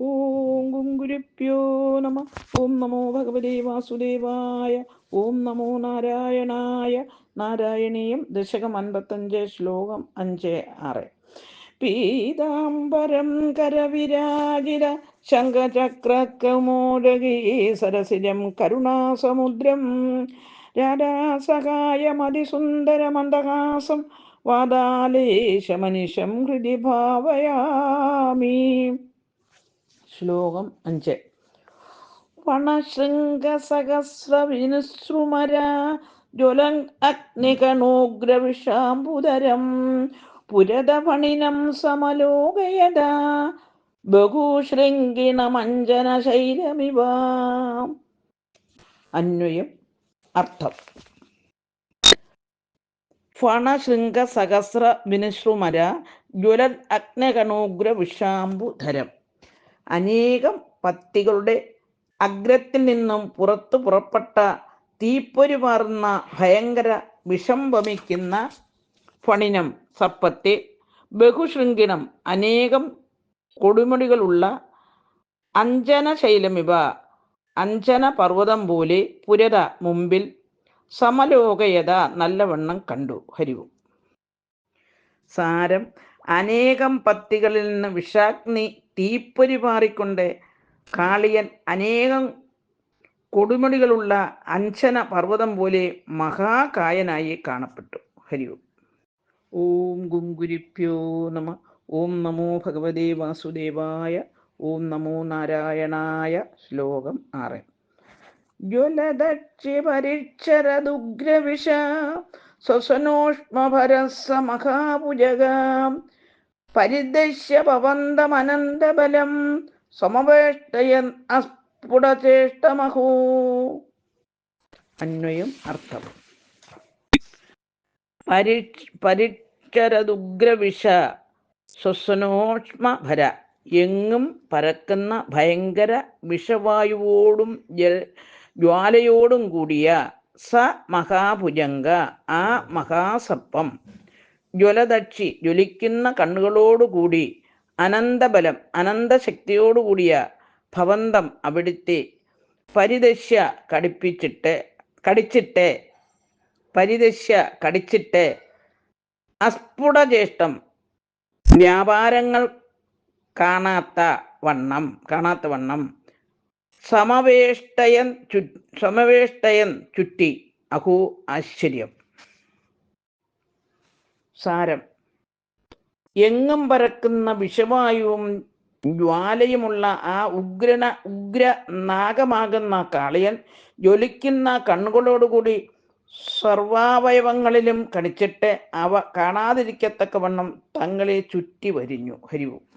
ഓം ഗുരുഭ്യോ നമ. ഓം നമോ ഭഗവതേ വാസുദേവായ. ഓം നമോ നാരായണായ. നാരായണീയം ദശകം അൻപത്തഞ്ച് ശ്ലോകം അഞ്ച് ആറ്. പീതാംബരം കരവിരാജിത ശംഖചക്രകമോദകീ സരസിജം കരുണാസമുദ്രം. രാധാസഹായമതിസുന്ദരമന്ദഹാസം വാദാലേശമനിഷം ഹൃദി ഭാവയാമി. ശ്ലോകം അഞ്ച്. പണശൃംഗസഹസ്രവിനുശ്രുമര ജ്വലൻ അഗ്നികണോഗ്രവിഷാംബുധരം പുരതപണിനം സമലോകയത ബഹുശൃംഗിണമഞ്ജനശൈലമിവ. അന്വയം. അർത്ഥം. ഫണശൃംഗ സഹസ്ര വിനുശ്രുമര ജ്വലൻ അഗ്നകണോഗ്ര വിഷാംബുധരം അനേകം പത്തികളുടെ അഗ്രത്തിൽ നിന്നും പുറത്തു പുറപ്പെട്ട തീപ്പൊരിമാറുന്ന ഭയങ്കര വിഷം വമിക്കുന്ന ഫണിനം സപ്പത്തെ ബഹുശൃംഖിണം അനേകം കൊടുമുടികളുള്ള അഞ്ജന ശൈലമിവ അഞ്ജന പർവതം പോലെ പുരത മുമ്പിൽ സമലോകയത നല്ലവണ്ണം കണ്ടു. ഹരിവും സാരം. അനേകം പത്തികളിൽ നിന്ന് വിഷാഗ്നി തീപ്പൊരി പാറിക്കൊണ്ട് കാളിയൻ അനേകം കൊടുമണികളുള്ള അഞ്ചന പർവതം പോലെ മഹാകായനായി കാണപ്പെട്ടു. ഹരിവും ഓം. ഗുങ്കുരിപ്യോ നമ. ഓം നമോ ഭഗവതേ വാസുദേവായ. ഓം നമോ നാരായണായ. ശ്ലോകം ആറ്. ജ്വലദക്ഷി പരിക്ഷരദുഗ്രവിഷ സ്വസനോഷ്മഭരസ മഹാഭുജകാം പരിദശ്യ പവന്തമനന്തബലം സമവേഷ്ടയൻ അസ്ഫുടചേഷ്ടമഹൂ. അന്വയം അർത്ഥം. പരി പരിക്ഷരദുഗ്രവിഷ സ്വസനോഷ്മഭര എങ്ങും പരക്കുന്ന ഭയങ്കര വിഷവായുവോടും ജൽ ജ്വാലയോടും കൂടിയ സ മഹാഭുജങ്ക ആ മഹാസർപ്പം ജ്വലദക്ഷി ജ്വലിക്കുന്ന കണ്ണുകളോടുകൂടി അനന്തബലം അനന്തശക്തിയോടുകൂടിയ ഭവന്തം അവിടുത്തെ പരിദശ്യ കടിപ്പിച്ചിട്ട് കടിച്ചിട്ട് പരിദശ്യ കടിച്ചിട്ട് അസ്ഫുടജ്യേഷ്ഠം വ്യാപാരങ്ങൾ കാണാത്ത വണ്ണം കാണാത്ത വണ്ണം സമവേഷ്ടയൻ ചു സമവേഷ്ടയൻ ചുറ്റി. അഹോ ആശ്ചര്യം. സാരം. എങ്ങും പരക്കുന്ന വിഷവായുവും ജ്വാലയുമുള്ള ആ ഉഗ്രന ഉഗ്ര നാഗമാകുന്ന കാളിയൻ ജ്വലിക്കുന്ന കണ്ണുകളോടുകൂടി സർവാവയവങ്ങളിലും കടിച്ചിട്ട് അവ കാണാതിരിക്കത്തക്കവണ്ണം തങ്ങളെ ചുറ്റി വരിഞ്ഞു. ഹരിവും.